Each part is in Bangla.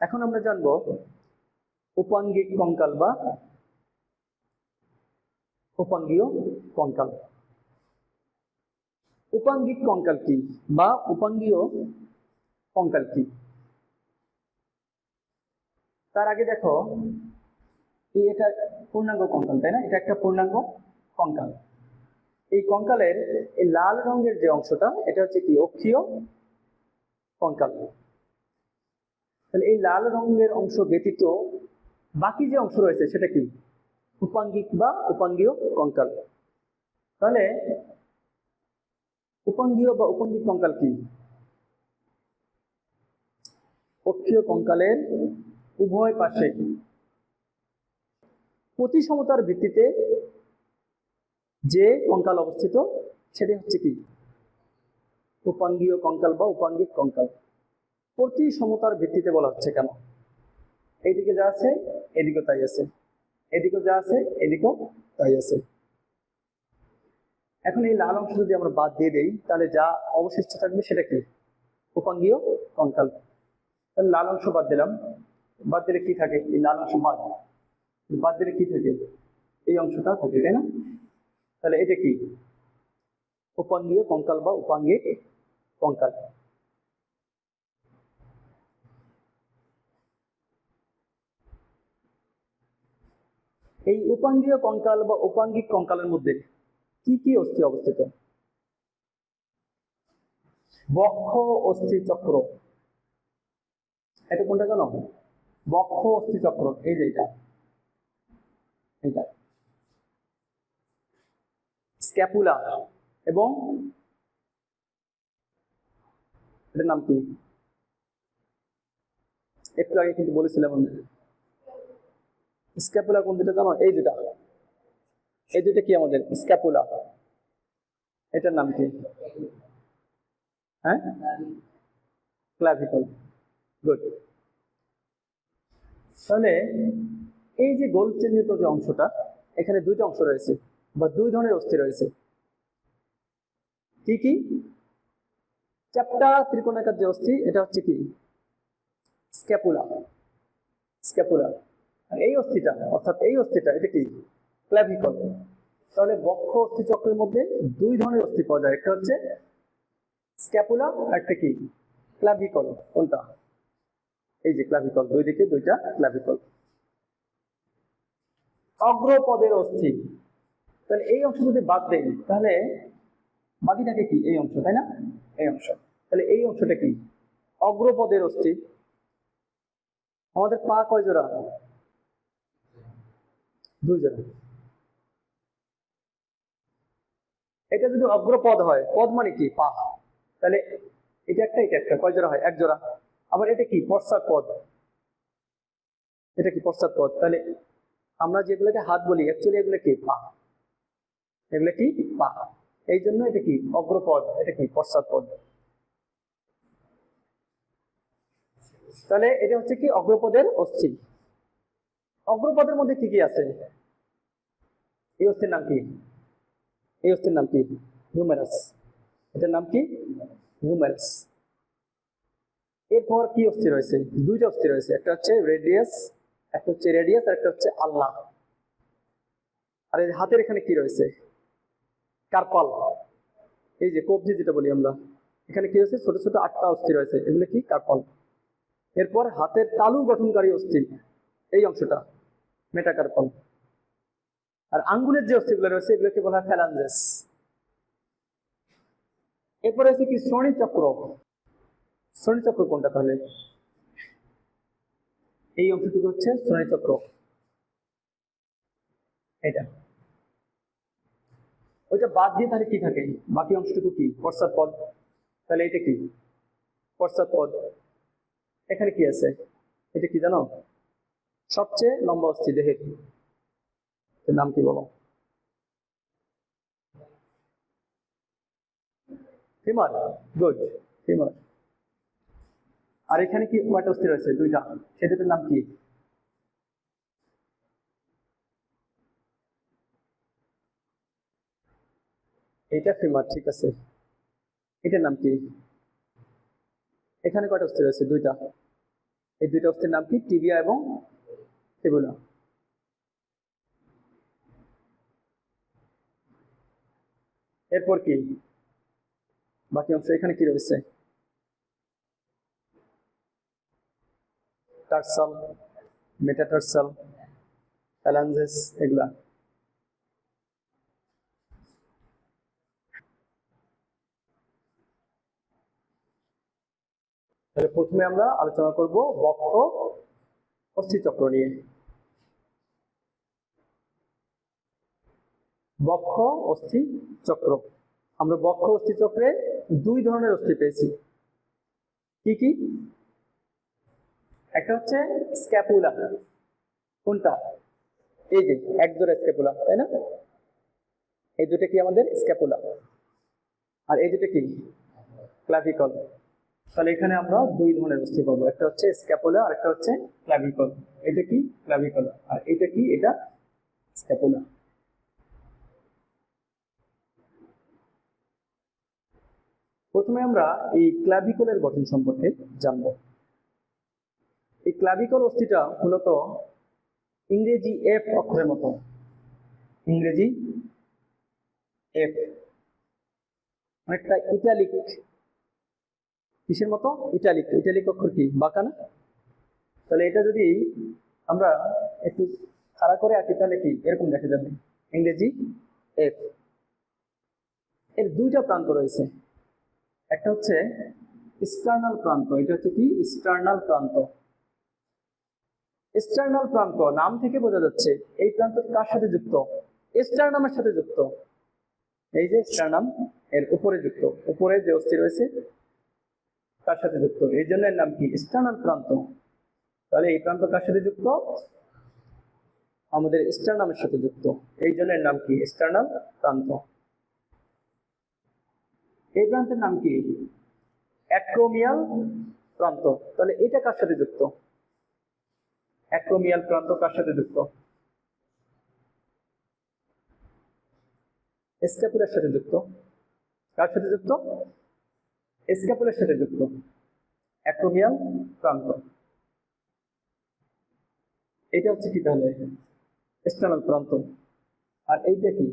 এখন আমরা জানব উপাঙ্গিক কঙ্কাল বা উপাঙ্গীয় কঙ্কাল। উপাঙ্গিক কঙ্কাল কি বা উপাঙ্গীয় কঙ্কাল কি? তার আগে দেখো, এই এটা পূর্ণাঙ্গ কঙ্কাল, তাই না? এটা একটা পূর্ণাঙ্গ কঙ্কাল। এই কঙ্কালের এই লাল রঙের যে অংশটা, এটা হচ্ছে কি? অক্ষীয় কঙ্কাল। তাহলে এই লাল রঙের অংশ ব্যতীত বাকি যে অংশ রয়েছে সেটা কি? উপাঙ্গিক বা উপাঙ্গীয় কঙ্কাল। তাহলে উপাঙ্গীয় বা উপাঙ্গিক কঙ্কাল কি? অক্ষীয় কঙ্কালের উভয় পাশে। প্রতিসমতার ভিত্তিতে যে কঙ্কাল অবস্থিত, সেটি হচ্ছে কি? উপাঙ্গীয় কঙ্কাল বা উপাঙ্গিক কঙ্কাল। প্রতি সমতার ভিত্তিতে বলা হচ্ছে কেন? এইদিকে যা আছে, এদিকেও তাই আছে। এদিকেও যা আছে, এদিকেও তাই আছে। এখন এই লাল অংশ যদি আমরা বাদ দিয়ে দেই, তাহলে যা অবশিষ্ট থাকবে সেটা কি? উপাঙ্গীয় কঙ্কাল। তাহলে লাল অংশ বাদ দিলাম। বাদ দিলে কি থাকে? এই লাল অংশ বাদ। বাদ দিলে কি থাকে? এই অংশটা থাকে, তাই না? তাহলে এটা কি? উপাঙ্গীয় কঙ্কাল বা উপাঙ্গিক কঙ্কাল। এই উপাঙ্গীয় কঙ্কাল বা উপাঙ্গিক কঙ্কালের মধ্যে কি কি অস্থি অবস্থিত? বক্ষ, অস্থি, চক্র। এটা কোনটা জানো? বক্ষ, অস্থি, চক্র। এই যে এটা। এটা স্ক্যাপুলা এবং এটার নাম কি? একটু আগে কিন্তু বলেছিলাম স্ক্যাপুলা কোন দুটা জানো? এই দুটা এই দুটা কি আমাদের? স্ক্যাপুলা। এটার নাম কি? হ্যাঁ? ক্লাভিকল গুড তাহলে এই যে গোল চিহ্নিত যে অংশটা, এখানে দুইটা অংশ রয়েছে বা দুই ধরনের অস্থি রয়েছে। কি কি? চ্যাপ্টা ত্রিকোণাকার যে অস্থি, এটা হচ্ছে কি? স্ক্যাপুলা। স্ক্যাপুলা। এই অস্থিটা, অর্থাৎ এই অস্থিটা, এটা কি? ক্ল্যাভিকল তাহলে বক্ষ অস্থি চক্রের মধ্যে দুই ধরনের অস্থি পাওয়া যায়। একটা হচ্ছে স্ক্যাপুলা আর একটা কি? ক্লাভিকল কোনটা? এই যে ক্লাভিকল দুই দিকে দুইটা ক্লাভিকল অগ্রপদের অস্থি। তাহলে এই অংশ যদি বাদ দেই, তাহলে বাকি কি? এই অংশ, তাই না? এই অংশ। তাহলে এই অংশটা কি? অগ্রপদের অস্থি। আমাদের পা কয় জোড়া? দুই জোড়া এটা যদি অগ্রপদ হয়, পদ মানে কি? পা তাহলে এটা একটা এটা একটা। কয় জোড়া হয়? এক জোড়া। আবার এটা কি? পশ্চাৎ পদ। এটা কি? পশ্চাৎ পদ। তাহলে আমরা যেগুলোকে হাত বলি অ্যাকচুয়ালি এগুলো কি? পা এগুলো কি? পা এই জন্য এটা কি? অগ্রপদ এটা কি? পশ্চাৎ পদ। তাহলে এটা হচ্ছে কি? অগ্রপদের অস্থি অগ্রপদের মধ্যে কি কি আছে। এই অস্থির নাম কি? এই অস্থির নাম কি? হিউম্যারাস এটার নাম কি? হিউম্যারাস এরপর কি অস্থি রয়েছে দুইটা অস্থি রয়েছে একটা হচ্ছে রেডিয়াস একটা হচ্ছে রেডিয়াস আর একটা হচ্ছে আল্লাহ। আর এই হাতের এখানে কি রয়েছে? কার্পাল। এই যে কবজি যেটা বলি আমরা, এখানে কি রয়েছে ছোট ছোট আটটা অস্থি রয়েছে এগুলো কি? কার্পাল। এরপর হাতের তালু গঠনকারী অস্থি এই অংশটা। মেটাকার্পাল আর আঙ্গুলের যে অস্থিগুলো রয়েছে, এগুলোকে বলা হয় এরপর রয়েছে কি শ্রোণী চক্র শ্রোণী চক্র কোনটা তাহলে? এই অংশটুকু হচ্ছে শ্রোণী চক্র এটা ওইটা বাদ দিয়ে তাহলে কি থাকে? বাকি অংশটুকু কি? পশ্চাৎ পদ। তাহলে এটা কি? পশ্চাৎ পদ। এখানে কি আছে? এটা কি জানো? সবচেয়ে লম্বা অস্থি দেহের নাম কি বলো? ফিমার গুড ফিমার আর এখানে কি কয়টা অস্থি রয়েছে? দুইটা। সে নাম কি? এটা ফিমার ঠিক আছে। এটার নাম কি? এখানে কয়টা অস্থি রয়েছে? দুইটা। এই দুইটা অস্থির নাম কি? টিবিয়া এবং ফিবুলা এরপর কি? বাকি অংশ এখানে কি রয়েছে? টার্সাল, মেটাটার্সাল ফ্যালাঞ্জেস এগুলা। তাহলে প্রথমে আমরা আলোচনা করব বক্ষ অস্থিচক্র নিয়ে। বক্ষ, অস্থি, চক্র। আমরা বক্ষ, অস্থি, চক্রে দুই ধরনের অস্থি পেয়েছি। কি কি? একটা হচ্ছে স্ক্যাপুলা। কোনটা? এই যে এক জোড়া স্ক্যাপুলা, তাই না? এই দুটো কি আমাদের? স্ক্যাপুলা। আর এই দুটো কি? ক্লাভিকল। তাহলে এখানে আমরা দুই ধরনের অস্থি পাবো। একটা হচ্ছে স্ক্যাপুলা, আর একটা হচ্ছে ক্লাভিকল। এটা কি? ক্লাভিকল। আর এটা কি? এটা স্ক্যাপুলা। প্রথমে আমরা এই ক্লাভিকলের গঠন সম্পর্কে জানব। এই ক্লাভিকল অস্থিটা মূলত ইংরেজি এফ অক্ষরের মতো। ইংরেজি এফ অনেকটা ইটালিক কিসের মতো? ইটালিক ইটালিক অক্ষর কি? বাঁকা না? তাহলে এটা যদি আমরা একটু খাড়া করে আঁকি, তাহলে কি? এরকম দেখা যাবে। ইংরেজি এফ এর দুইটা প্রান্ত রয়েছে। একটা হচ্ছে স্টার্নাল প্রান্ত, এটা হচ্ছে কি? স্টার্নাল প্রান্ত। স্টার্নাল প্রান্ত, নাম থেকে বোঝা যাচ্ছে এই প্রান্ত কার সাথে যুক্ত? স্টার্নামের সাথে যুক্ত। এই যে স্টার্নাম এর উপরে যুক্ত, উপরে যে অস্থি রয়েছে, কার সাথে যুক্ত? এই জন্য এর নাম কি? স্টার্নাল প্রান্ত। তাহলে এই প্রান্ত কার সাথে যুক্ত? আমাদের স্টার্নামের সাথে যুক্ত। এই জন্য এর নাম কি? স্টার্নাল প্রান্ত। এই প্রান্তের নাম কি? অ্যাক্রোমিয়াল প্রান্ত তাহলে এটা কার সাথে যুক্ত? অ্যাক্রোমিয়াল প্রান্ত কার সাথে যুক্ত? স্ক্যাপুলার সাথে যুক্ত। কার সাথে যুক্ত? স্ক্যাপুলার সাথে যুক্ত। অ্যাক্রোমিয়াল প্রান্ত এটা হচ্ছে কি তাহলে? এক্সটার্নাল প্রান্ত আর এইটা কি?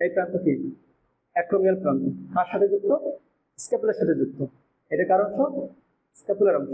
এই প্রান্ত কি? অ্যাক্রোমিয়াল প্রান্ত। কার সাথে যুক্ত? স্ক্যাপুলার সাথে যুক্ত। এটা কার অংশ স্ক্যাপুলার অংশ।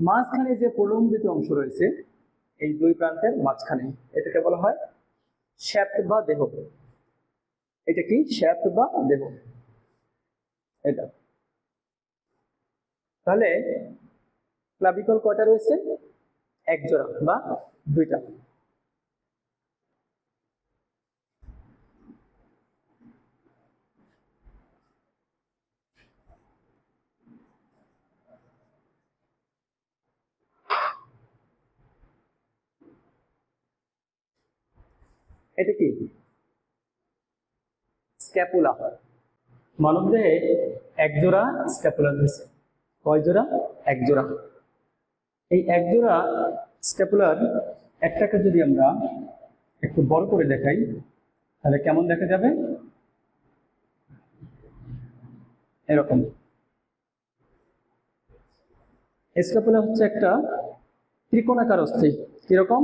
মাঝখানে যে প্রলম্বিত অংশ রয়েছে, এই দুই প্রান্তের মাঝখানে, এটাকে বলা হয় শ্যাপ্ট বা দেহ। এটা কি? শ্যাপ্ট বা দেহ। এটা। তাহলে ক্লাবিকল কয়টা রয়েছে? এক জোড়া বা দুইটা। এটা কি? স্ক্যাপুলা মানবদেহে এক জোড়া স্ক্যাপুলা রয়েছে। কয় জোড়া? এক জোড়া। এই এক জোড়া স্ক্যাপুলার একটাকে যদি আমরা একটু বড় করে দেখাই, তাহলে কেমন দেখা যাবে? এরকম। স্ক্যাপুলা হচ্ছে একটা ত্রিকোণাকার অস্থি। কীরকম?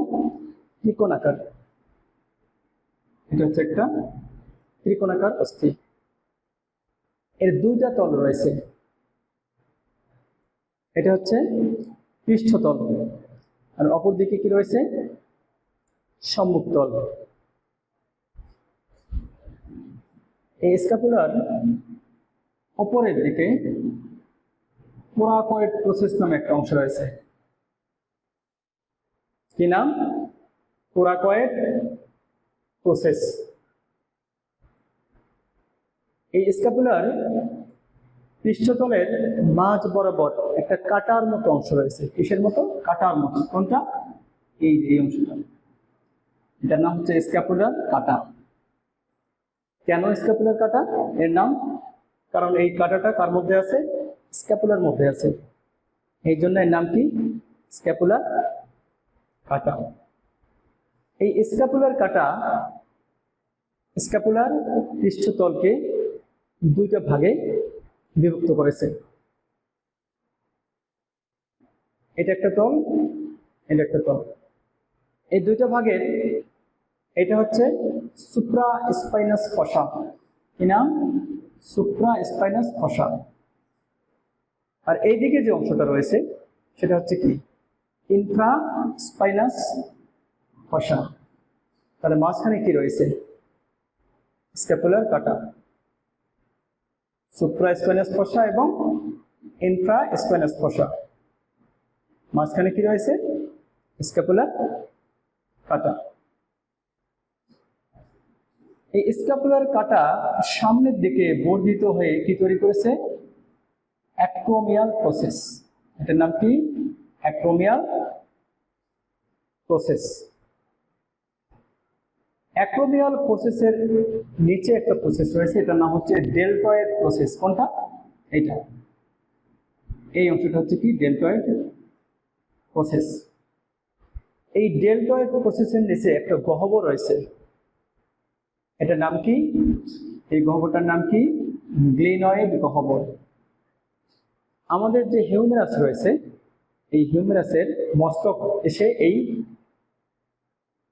ত্রিকোণাকার। এটা হচ্ছে একটা ত্রিকোণাকার অস্থি। এর দুইটা তল রয়েছে। এটা হচ্ছে পৃষ্ঠতল আর অপর দিকে কি রয়েছে? সম্মুখ তল। এই স্ক্যাপুলার অপরের দিকে পোরাকয়েড প্রসেস নামে একটা অংশ রয়েছে। কি নাম? পোরাকয়েড প্রসেস এই স্ক্যাপুলার পৃষ্ঠতলের মাঝ বরাবর একটা কাটার মতো অংশ রয়েছে। কিসের মতো? কাটার মতো। কোনটা? এই এই অংশটা। এটার নাম হচ্ছে স্ক্যাপুলার কাটা। কেন স্ক্যাপুলার কাটা? এর নাম? কারণ এই কাটাটা কার মধ্যে আছে? স্ক্যাপুলার মধ্যে আছে। এই জন্য এর নাম কি? স্ক্যাপুলার কাটা। এই স্ক্যাপুলার কাটা স্ক্যাপুলার পৃষ্ঠতলকে দুইটা ভাগে বিভক্ত করেছে। এটা একটা তল, এটা একটা তল। এই দুইটা ভাগের এটা হচ্ছে সুপ্রা স্পাইনাস ফসা কি নাম? সুপ্রা স্পাইনাস ফসা আর এইদিকে যে অংশটা রয়েছে, সেটা হচ্ছে কি? ইনফ্রা স্পাইনাস ফসা তাহলে মাঝখানে কি রয়েছে? স্ক্যাপুলার কাটা। সুপ্রা স্পাইনাস ফসা এবং ইনফ্রা স্পাইনাস ফসা। মাঝখানে কি রয়েছে? স্ক্যাপুলার কাটা। এই স্ক্যাপুলার কাটা সামনের দিকে বর্ধিত হয়ে কি তৈরি করেছে? Acromial process. এটার নাম কি? Acromial process. অ্যাক্রোমিয়াল প্রসেসের নিচে একটা প্রসেস রয়েছে, এটার নাম হচ্ছে ডেল্টয়েড প্রসেস কোনটা? এইটা। এই অংশটা হচ্ছে কি? ডেল্টয়েড প্রসেস এই ডেল্টয়েড প্রসেসের নিচে একটা গহ্বর রয়েছে। এটার নাম কি? এই গহ্বরটার নাম কি? গ্লিনয়েড গহ্বর। আমাদের যে হিউমেরাস রয়েছে, এই হিউমেরাসের মস্তক এসে এই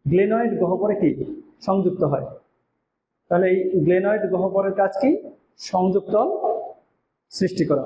গ্লেনয়েড গহ্বরে কি? সংযুক্ত হয়। তাহলে এই গ্লেনয়েড গহ্বরের কাজ কি? সংযুক্ত সৃষ্টি করা।